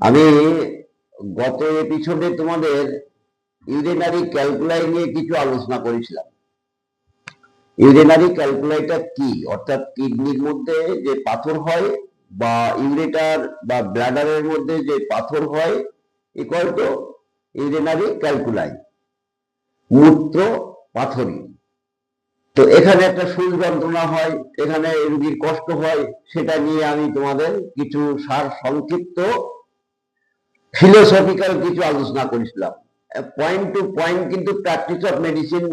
আমি গত এপিসোডে তোমাদের ইউরেনারি ক্যালকুলাই নিয়ে কিছু আলোচনা করেছিলাম। ইউরেনারি ক্যালকুলাইটা কি? অর্থাৎ কিডনির মধ্যে যে পাথর হয় বা ইউরেটার বা ব্লাডারের মধ্যে যে পাথর হয় ইকুয়াল টু ইউরেনারি ক্যালকুলাই মূত্র পাথরি। তো এখানে একটা সুর যন্ত্রণা হয়, এখানে রুগীর কষ্ট হয়, সেটা নিয়ে আমি তোমাদের কিছু সার সংক্ষিপ্ত ফিলোসফিক্যাল কিছু আলোচনা করেছিলাম। পয়েন্ট টু পয়েন্ট কিন্তু প্র্যাকটিস অফ মেডিসিন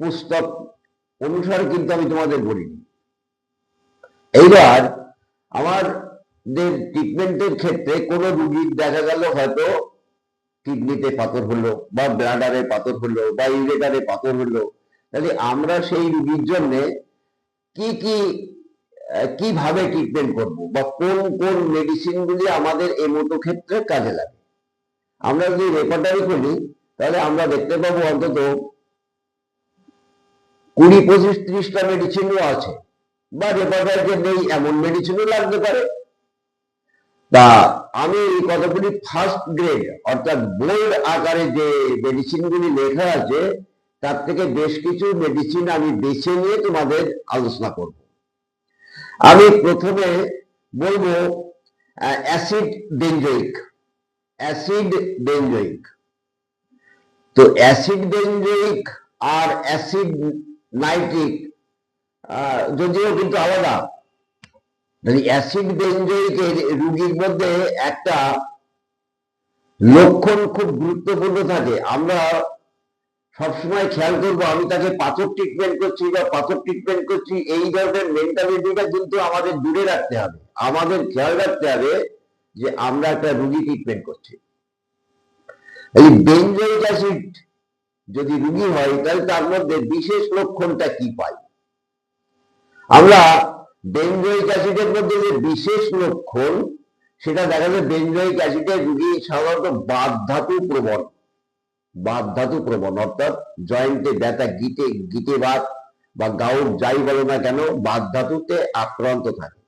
পুস্তক অনুসারে কিন্তু আমি তোমাদের বলিনি। এইবার আমাদের ট্রিটমেন্টের ক্ষেত্রে কোনো রুগীর দেখা গেল হয়তো কিডনিতে পাথর হলো বা ব্লাডারে পাথর হলো বা ইউরেটারে পাথর হলো। তাহলে আমরা সেই রুগীর জন্য কি কি কীভাবে ট্রিটমেন্ট করব বা কোন কোন মেডিসিনগুলি আমাদের এই মতো ক্ষেত্রে কাজে লাগে? আমরা যদি রেপার্টারি করি তাহলে আমরা দেখতে পাবো অন্তত কুড়ি, পঁচিশ, ত্রিশটা মেডিসিনও আছে। বা রেপার্টারিতে নেই, এমন মেডিসিনও লাগতে পারে। তা আমি এই কতগুলি ফার্স্ট গ্রেড অর্থাৎ বোল্ড আকারে যে মেডিসিনগুলি লেখা আছে তার থেকে বেশ কিছু মেডিসিন আমি বেছে নিয়ে তোমাদের আলোচনা করব। আমি প্রথমে বলব অ্যাসিড বেঞ্জয়িক অ্যাসিড বেঞ্জয়িক তো অ্যাসিড বেঞ্জয়িক আর অ্যাসিড নাইট্রিক যদিও কিন্তু আলাদা অ্যাসিড বেঞ্জয়িকের রুগীর মধ্যে একটা লক্ষণ খুব গুরুত্বপূর্ণ থাকে। আমরা সবসময় খেয়াল করব, আমি তাকে পাথর ট্রিটমেন্ট করছি বা পাথর ট্রিটমেন্ট করছি, এই ধরনের মেন্টালিটিটা কিন্তু আমাদের দূরে রাখতে হবে। আমাদের খেয়াল রাখতে হবে যে আমরা একটা রুগী ট্রিটমেন্ট করছি। এই বেঞ্জয়িক অ্যাসিড যদি রুগী হয়, তাহলে তার মধ্যে বিশেষ লক্ষণটা কি পাই? আমরা বেঞ্জয়িক অ্যাসিডের মধ্যে যে বিশেষ লক্ষণ, সেটা দেখা যায় বেঞ্জয়িক অ্যাসিডের রুগী সাধারণত বাদ ধাতু প্রবণ বাত ধাতু প্রবণ, অর্থাৎ জয়েন্টে ব্যথা গিটে গিটে বাদ বা গাউট যাই বলো না কেন ধাতুতে আক্রান্ত থাকে।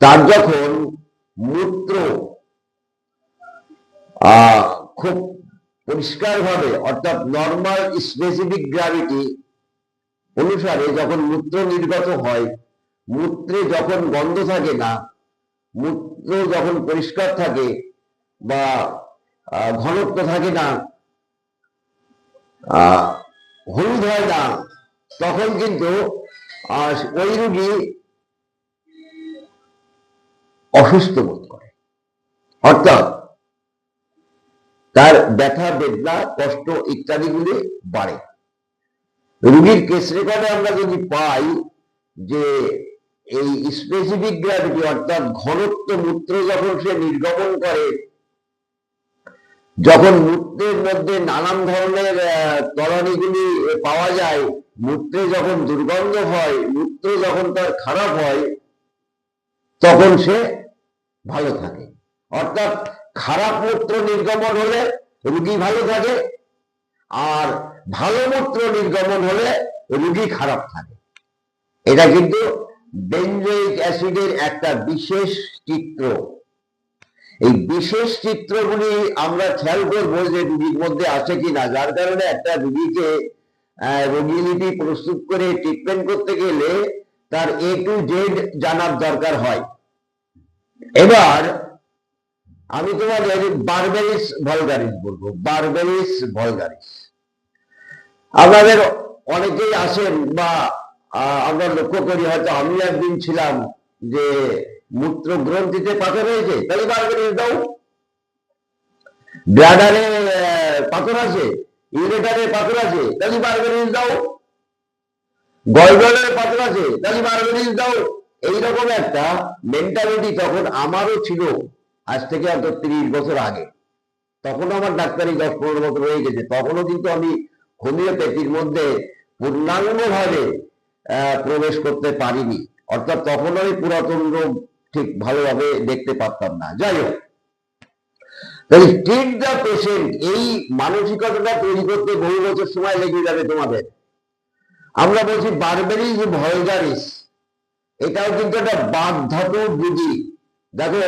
তার যখন মূত্র খুব পরিষ্কার ভাবে অর্থাৎ নর্মাল স্পেসিফিক গ্র্যাভিটি অনুসারে যখন মূত্র নির্গত হয়, মূত্রে যখন গন্ধ থাকে না, মূত্র যখন পরিষ্কার থাকে বা ঘনত্ব থাকে না হলুদ হয় না, তখন কিন্তু ওই রুগী অসুস্থ বোধ করে। অর্থাৎ তার ব্যথা, বেদনা, কষ্ট ইত্যাদিগুলি বাড়ে। রুগীর কেস রেকর্ডে আমরা যদি পাই যে এই স্পেসিফিক গ্র্যাভিটি অর্থাৎ ঘনত্ব মূত্র যখন সে নির্গমন করে যখন মূত্রের মধ্যে নানান ধরনের তলানিগুলি পাওয়া যায় মূত্রে যখন দুর্গন্ধ হয় মূত্র যখন তার খারাপ হয়, তখন সে ভালো থাকে। অর্থাৎ খারাপ মূত্র নির্গমন হলে রুগী ভালো থাকে, আর ভালো মূত্র নির্গমন হলে রুগী খারাপ থাকে। এটা কিন্তু বেঞ্জয়িক অ্যাসিডের একটা বিশেষ চিত্র। এই বিশেষ চিত্রগুলি আমরা খেয়াল করব যে রুগীর মধ্যে আছে কিনা, যার কারণে একটা রুগীকে রোগীলিপি প্রস্তুত করে ট্রিটমেন্ট করতে গেলে তার এ টু জেড জানার দরকার হয়। এবার আমি তোমাদের বারবেরিস ভলগারিস বলব বারবেরিস ভলগারিস আমাদের অনেকেই আসেন বা আমরা লক্ষ্য করি, হয়তো আমি একদিন ছিলাম যে মূত্র গ্রন্থিতে পাথর হয়েছে তাহলে বারবেরিস দাও। ব্লাডারে পাথর আছে, ইউরেটারে পাথর আছে, তাহলে বারবেরিস দাও। গলগলের পাথর আছে, তাহলে বারবেরিস দাও। এইরকম একটা মেন্টালিটি তখন আমারও ছিল আজ থেকে হয়তো তিরিশ বছর আগে। তখন আমার ডাক্তারি দশ পনেরো বছর হয়ে গেছে। তখনও কিন্তু আমি হোমিওপ্যাথির মধ্যে পূর্ণাঙ্গভাবে প্রবেশ করতে পারিনি। অর্থাৎ তখন আমি পুরাতন রোগ ঠিক ভালোভাবে দেখতে পারতাম না। যাই হোক। তাহলে ট্রিট দ্য পেশেন্ট এই মানসিকতাটা তৈরি করতে বহু বছর সময় লেগে যাবে তোমাদের। আমরা বলছি বারবেরিজ ভলগারিস এটাও কিন্তু একটা বাদ রুগী দেখো,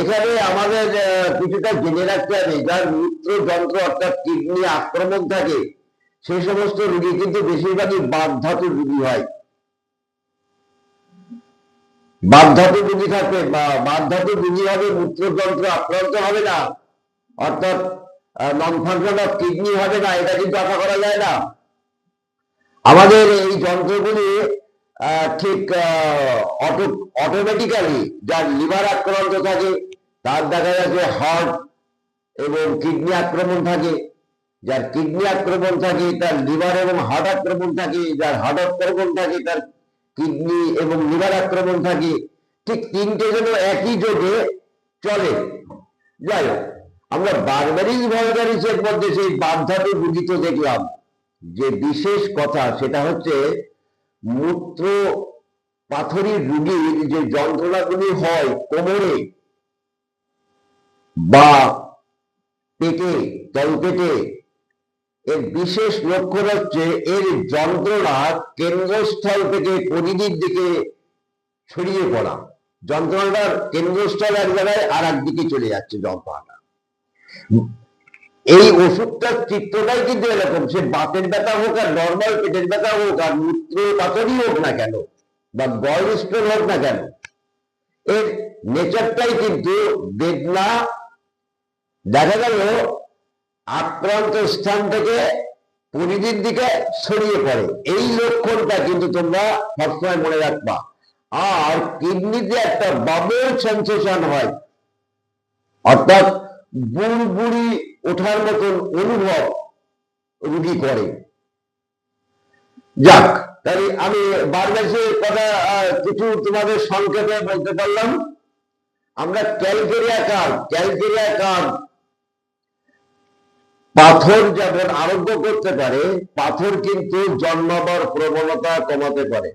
এখানে আমাদের কিছুটা জেনে রাখতে হবে, যার মূত্র, যন্ত্র অর্থাৎ কিডনি আক্রমণ থাকে সেই সমস্ত রুগী কিন্তু বেশিরভাগই বাদ রুগী হয়। বাদ ধাতুর রুগী থাকবে, বা বাদ ধাতুর রুগী হবে মূত্রযন্ত্র আক্রান্ত হবে না, অর্থাৎ নন ফাংশন অফ কিডনি হবে না, এটা কিন্তু আশা করা যায় না। আমাদের এই যন্ত্রগুলি ঠিক অটো অটোমেটিক্যালি যার লিভার আক্রান্ত থাকে, তার দেখা যাচ্ছে হার্ট এবং কিডনি আক্রমণ থাকে। যার কিডনি আক্রমণ থাকে, তার লিভার এবং হার্ট আক্রমণ থাকে, যার হার্ট আক্রমণ থাকে, তার কিডনি এবং লিভার আক্রমণ থাকে। ঠিক তিনটে যেন একই যোগে চলে। যাই হোক, আমরা বারবারিক ভলগারিসের মধ্যে সেই বাধ্যাতে রুগিত দেখলাম যে বিশেষ কথা সেটা হচ্ছে মূত্র পাথরের রুগীর যে যন্ত্রণাগুলি হয় কোমরে বা পেটে, তলপেটে এর বিশেষ লক্ষণ হচ্ছে এর যন্ত্রণা কেন্দ্রস্থল থেকে পরিধির দিকে ছড়িয়ে পড়া। যন্ত্রণাটার কেন্দ্রস্থল এক জায়গায় আর একদিকে চলে যাচ্ছে যন্ত্রণাটা। এই ওষুধটার চিত্রটাই কিন্তু এরকম, সে বাতের ব্যথা হোক আর নর্মাল পেটের ব্যথা হোক আর মূত্র পাথরই হোক না কেন বা গল স্টোন হোক না কেন, এর নেচারটাই কিন্তু বেদনা। দেখা গেল আক্রান্ত স্থান থেকে পরিধির দিকে ছড়িয়ে পড়ে। এই লক্ষণটা কিন্তু তোমরা সবসময় মনে রাখবা। আর কিডনিতে একটা বাবল সেন্সেশন হয়। অর্থাৎ বুড়বুড়ি ওঠার মতন অনুভব রুগী করে। যাক তাই আমি বারবাসের কথা কিছু তোমাদের সংক্ষেপে বলতে পারলাম। আমরা ক্যালকেরিয়া কার্ড ক্যালকেরিয়া কার্ড পাথর যেমন আরোগ্য করতে পারে, পাথর কিন্তু জন্মাবার প্রবণতা কমাতে পারে।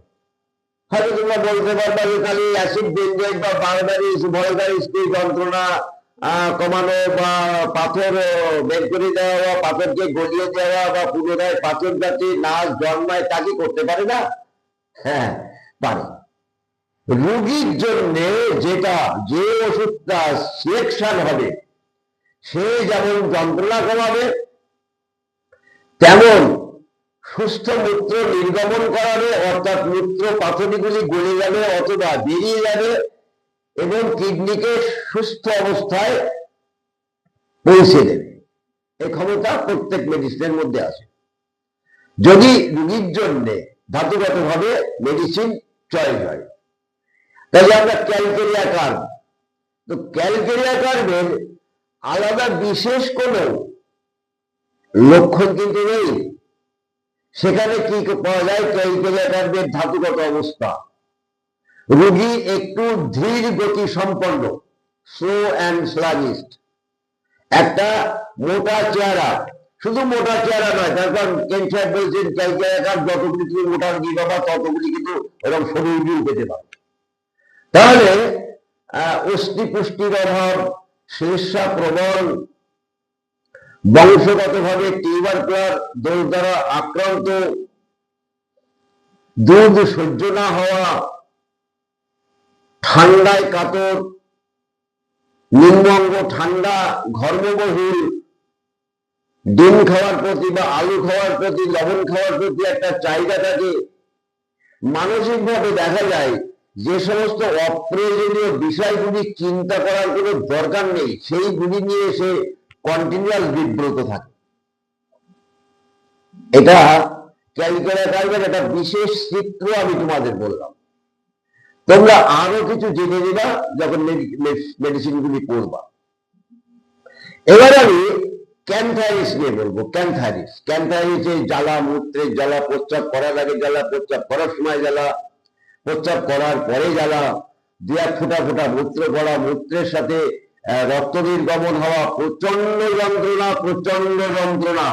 হয়তো তোমরা বলতে পারবা যে খালি অ্যাসিড বেঞ্জাইট বা বারবারিস ভলগারিস যন্ত্রণা কমানো বা পাথর বের করে দেওয়া বা পাথরকে গলিয়ে দেওয়া বা পুনরায় পাথর যাতে নাচ জন্মায়, তা কি করতে পারে না? হ্যাঁ পারে। রোগীর জন্য যেটা যে ওষুধটা সিলেকশন হবে সে যেমন যন্ত্রণা কমাবে, তেমন সুস্থ মূত্র নির্গমন করাবে, অর্থাৎ মূত্র পাথরিগুলি গলে যাবে অথবা বেরিয়ে যাবে এবং কিডনিকে সুস্থ অবস্থায় পৌঁছে দেবে। এই ক্ষমতা প্রত্যেক মেডিসিনের মধ্যে আছে। যদি রুগীর জন্য ধাতুগতভাবে মেডিসিন চয়েস হয়, তাহলে আমরা ক্যালকেরিয়া কার্ভ তো ক্যালকেরিয়া কার্ভের আলাদা বিশেষ কোনো লক্ষণ কিন্তু নেই। সেখানে কি পাওয়া যায়? ক্যালকেরিয়া কার্ভের ধাতুগত অবস্থা। রোগী একটু ধীর গতি সম্পন্ন স্লো অ্যান্ড স্লাগিস্ট একটা মোটা চেহারা শুধু মোটা চেহারা নয় তার কারণ কেন বলছেন ক্যালকেরিয়া কার্ভ যতগুলি তুমি মোটা রুগী পাবা ততগুলি কিন্তু এরকম সরু পেতে পারো। তাহলে আহ, অস্থি পুষ্টির অভাব শীর্ষা প্রবল বংশগতভাবে টিউবার প্লার দোষ দ্বারা আক্রান্ত। দুধ সহ্য না হওয়া, ঠান্ডায় কাতর নিম্নঙ্গ ঠান্ডা, ঘর্মবহুল, ডিম খাওয়ার প্রতি বা আলু খাওয়ার প্রতি, লবণ খাওয়ার প্রতি একটা চাহিদা থাকে। মানসিকভাবে দেখা যায় যে সমস্ত অপ্রয়োজনীয় বিষয়গুলি চিন্তা করার কোনো দরকার নেই সেইগুলি নিয়ে সে কন্টিনিউয়াস বিব্রত থাকে। এটা ক্যালকুলেট কার্ভের একটা বিশেষ চিত্র আমি তোমাদের বললাম। তোমরা আরও কিছু জেনে নিবা যখন মেডিসিন গুলি করবা। এবার আমি ক্যান্থারিস নিয়ে বলব ক্যান্থারিস ক্যান্থারিস এই জ্বালা, মূত্রের জ্বালা, প্রস্রাব করার আগে জ্বালা, প্রস্রাব করার সময় জ্বালা প্রস্রাব করার পরে জ্বালা দু এক ফোঁটা ফোঁটা মূত্র পড়া মূত্রের সাথে রক্ত নির্গমন হওয়া প্রচণ্ড যন্ত্রণা প্রচণ্ড যন্ত্রণা।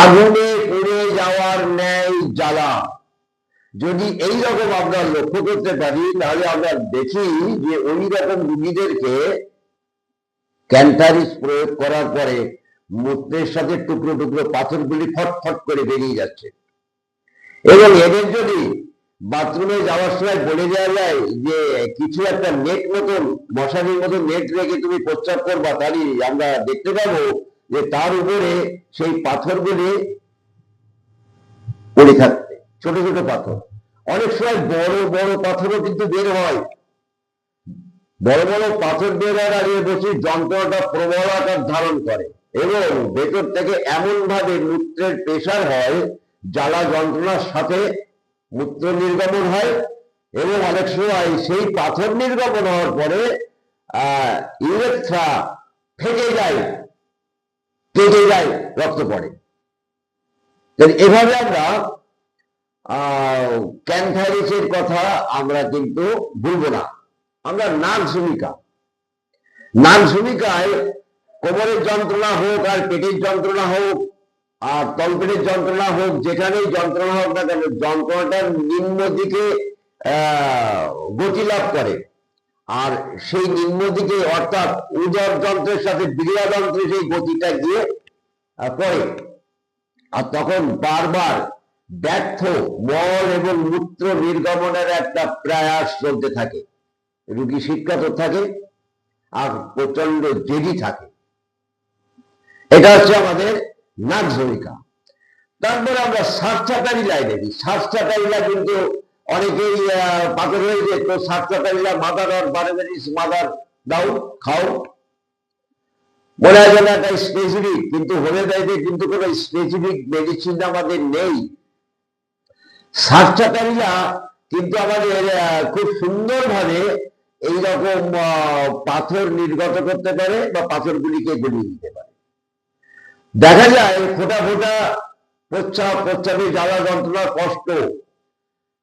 আগুনে পুড়ে যাওয়ার ন্যায় জ্বালা। যদি এই রকম আমরা লক্ষ্য করতে পারি, তাহলে আমরা দেখি যে ওই রকম রুগীদেরকে ক্যান্টারিস প্রয়োগ করার পরে মূত্রের সাথে টুকরো টুকরো পাথরগুলি ফটফট করে বেরিয়ে যাচ্ছে। এবং এদের যদি বাথরুমে যাওয়ার সময় বলে দেওয়া যায় যে, কিছু একটা নেট মতন, মশারির মতন নেট রেখে তুমি প্রস্রাব করবা। তাহলে আমরা দেখতে পাবো যে তার উপরে সেই পাথরগুলি পড়ে থাকবে। ছোট ছোট পাথর। অনেক সময় বড় বড় পাথরও কিন্তু বের হয়। বড় বড় পাথর বের হওয়ার আগে বসে যন্ত্রটা প্রবল আকার ধারণ করে এবং ভেতর থেকে এমন ভাবে মূত্রের প্রেশার হয়, জ্বালা যন্ত্রণার সাথে মূত্র নির্গমন হয় এবং অনেক সময় সেই পাথর নির্গমন হওয়ার পরে ইউরেথ্রা ফেটে যায়, কেটে যায়, রক্ত পড়ে। এভাবে আমরা ক্যান্থারিসের কথা আমরা কিন্তু ভুলবো না। আমরা নাম ভূমিকা নাম ভূমিকায় কোমরের যন্ত্রণা হোক আর পেটের যন্ত্রণা হোক আর তলপেটের যন্ত্রণা হোক, যেখানেই যন্ত্রণা হোক না কেন যন্ত্রণাটার নিম্ন দিকে গতি লাভ করে। আর সেই নিম্ন দিকে, অর্থাৎ উদর যন্ত্রের সাথে বিড়িয়া যন্ত্রে সেই গতিটা গিয়ে পড়ে। আর তখন বারবার ব্যর্থ, মল এবং মূত্র নির্গমনের একটা প্রয়াস চলতে থাকে। রুগী শিক্ষাত থাকে, আর প্রচণ্ড জেদি থাকে। এটা হচ্ছে আমাদের ভূমিকা তারপরে আমরা সাতটাকারীলা দেখি। সাতটাকারীলা কিন্তু অনেকেই পাথর হয়ে যে তো সাতটাকারীলা মাদার আর বারেবেরিস মাদার দাও খাও মনে হয় যেন একটা স্পেসিফিক কিন্তু হোমিওপ্যাথিতে কিন্তু কোনো স্পেসিফিক মেডিসিন আমাদের নেই। সাতটাকারীরা কিন্তু আমাদের খুব সুন্দরভাবে এইরকম পাথর নির্গত করতে পারে বা পাথরগুলিকে গলিয়ে দিতে পারে। দেখা যায় ফোটা ফোটা প্রচ্ছাপ প্রচ্ছাপে জ্বালা, যন্ত্রণা, কষ্ট।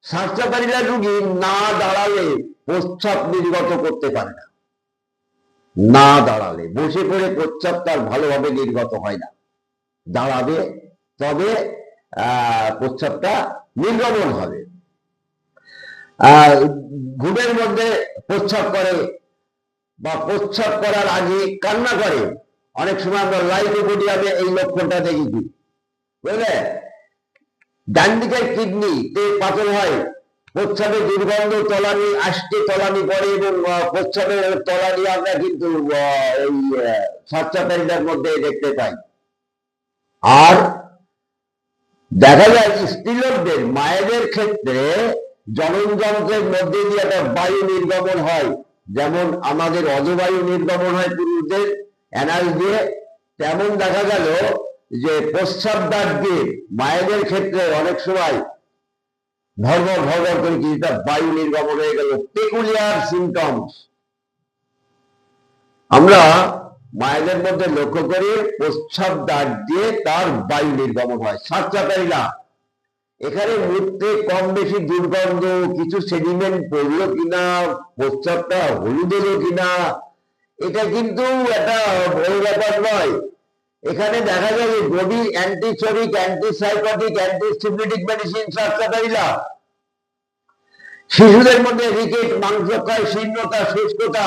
স্বাস্থ্যকারীরা রুগী না দাঁড়ালে প্রস্রাব নির্গত করতে পারে না। না দাঁড়ালে। বসে পড়ে প্রস্রাব তার ভালোভাবে নির্গত হয় না। দাঁড়াবে, তবে প্রস্রাবটা নির্গমন হবে। ঘুমের মধ্যে প্রস্রাব করে বা প্রস্রাব করার আগে কান্না করে। অনেক সময় আমরা লাইকোপোডিয়ামে এই লক্ষণটা দেখেছি। বুঝলে? ডান দিকের কিডনি তে পাতল হয়। প্রস্রাবে দুর্গন্ধ তলানি আষ্টে তলানি পড়ে এবং আহ, তলানি আমরা কিন্তু এই মধ্যে দেখতে পাই। আর দেখা যায় স্ত্রীলোকদের মায়েদের ক্ষেত্রে জননযন্ত্রের মধ্যে দিয়ে একটা বায়ু নির্গমন হয়। যেমন আমাদের অজবায়ু নির্গমন হয় পুরুষদের অ্যানাল দিয়ে তেমন দেখা গেল যে প্রস্রাব দাগ দিয়ে মায়েদের ক্ষেত্রে অনেক সময় ভরভর ভরভর করে কিছুটা বায়ু নির্গমন হয়ে গেল পেকুলিয়ার সিমটমস আমরা মায়েদের মধ্যে লক্ষ্য করি প্রস্রাব দাগ দিয়ে তার বায়ু নির্গমন হয় সাতচাকারীরা এখানে মূর্তে কম বেশি দুর্গন্ধ, কিছু সেডিমেন্ট পড়ল কিনা, প্রস্রাবটা হলুদ এলো কিনা এটা কিন্তু একটা বড় ব্যাপার নয়। এখানে দেখা যায় যে গভীর অ্যান্টিসরিক অ্যান্টিসাইকোটিক অ্যান্টিসিপিটিক মেডিসিন সাতচাকারীরা শিশুদের মধ্যে রিকেট মাংসক্ষয়, শীর্ণতা, শুষ্কতা,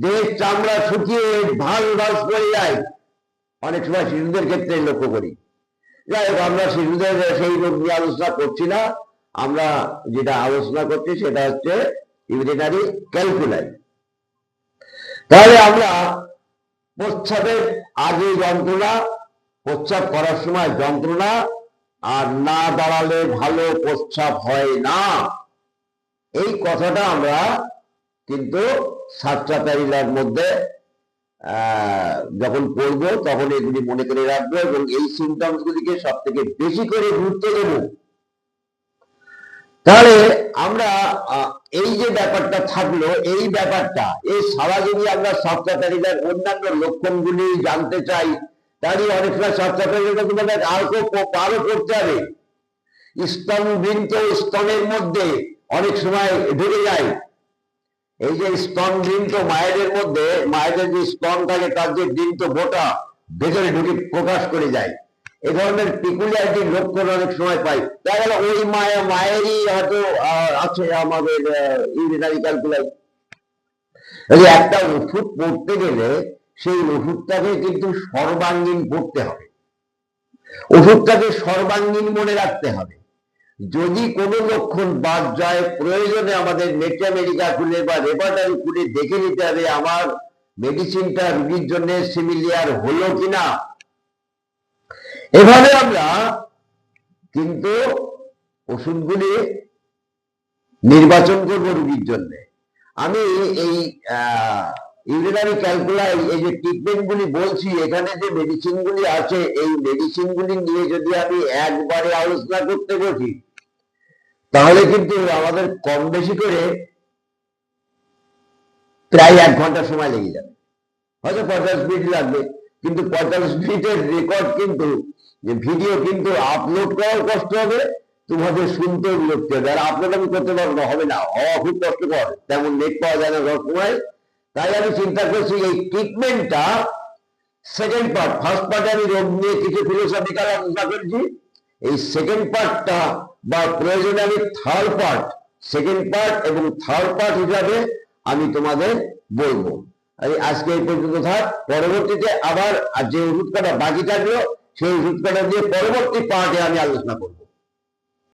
দেহের চামড়া শুকিয়ে ভাঁজ ভাঁজ পড়ে যায়। অনেক সময় শিশুদের ক্ষেত্রে লক্ষ্য করি। যাই হোক, আমরা শিশুদের সেই রোগ নিয়ে আলোচনা করছি না। আমরা যেটা আলোচনা করছি সেটা হচ্ছে ইউরিনারি ক্যালকুলাই। তাহলে আমরা প্রস্রাবের আগে যন্ত্রণা প্রস্রাব করার সময় যন্ত্রণা, আর না দাঁড়ালে ভালো প্রস্রাব হয় না। এই কথাটা আমরা কিন্তু সাতটাকারীলার মধ্যে যখন পড়ব তখন এগুলি মনে করে রাখব এবং এই সিমটমস গুলিকে সব থেকে বেশি করে গুরুত্ব দেব। তাহলে আমরা এই যে ব্যাপারটা থাকল, এই ব্যাপারটা এই সারা যদি আমরা সাতটাকারীলার অন্যান্য লক্ষণগুলি জানতে চাই, তাহলে অনেক সময় সাতটাকারীরা তোমাদের আরও আরও করতে হবে। স্তন বৃন্ত স্তনের মধ্যে অনেক সময় ঢুকে যায়। এই যে স্তন বৃন্ত মায়েদের মধ্যে, মায়েদের যে স্তন থাকে তার যে বৃন্ত গোটা ভেতরে ঢুকে প্রকাশ করে যায়। এ ধরনের পিকুলিয়ারিটি লক্ষণ অনেক সময় পাই। দেখা গেল ওই মায়ের মায়েরই হয়তো আছে আমাদের ইউরিনারি ক্যালকুলাই একটা ওষুধ পড়তে গেলে সেই ওষুধটাকে কিন্তু সর্বাঙ্গীন পড়তে হবে। ওষুধটাকে সর্বাঙ্গীন মনে রাখতে হবে। যদি কোনো লক্ষণ বাদ যায়, প্রয়োজনে আমাদের মেট্রামেডিকা খুলে বা রেপার্টারি খুলে দেখে নিতে হবে, আমার মেডিসিনটা রুগীর জন্য সিমিলিয়ার হলো কিনা। এভাবে আমরা কিন্তু ওষুধগুলি নির্বাচন করব রুগীর জন্য। আমি এই ইউরিনারি ক্যালকুলাই এই যে ট্রিটমেন্ট গুলি বলছি, এখানে যে মেডিসিন গুলি আছে, এই মেডিসিন গুলি নিয়ে যদি আমি একবারে আলোচনা করতে বসি, তাহলে কিন্তু আমাদের কম বেশি করে প্রায় এক ঘণ্টা সময় লেগে যাবে। হয়তো পঞ্চাশ মিনিট লাগবে, কিন্তু পঞ্চাশ মিনিটের রেকর্ড কিন্তু যে ভিডিও কিন্তু আপলোড করাও কষ্ট হবে, তোমাদের শুনতেও বিরক্তি হবে। আর আপলোড আমি করতে পারব হবে না। হওয়া খুব কষ্টকর। তেমন নেট পাওয়া যায় না সবসময় তাই আমি চিন্তা করছি এই ট্রিটমেন্টটা সেকেন্ড পার্ট ফার্স্ট পার্টে আমি রোগ নিয়ে কিছু ফিলোসফিক্যাল আলোচনা করেছি। এই সেকেন্ড পার্টটা বা প্রয়োজনে আমি থার্ড পার্ট সেকেন্ড পার্ট এবং থার্ড পার্ট হিসাবে আমি তোমাদের বলব। আজকে এই পর্যন্ত থাক। পরবর্তীতে আবার যে কটা বাকি থাকল সেই কটা দিয়ে পরবর্তী পার্টে আমি আলোচনা করব।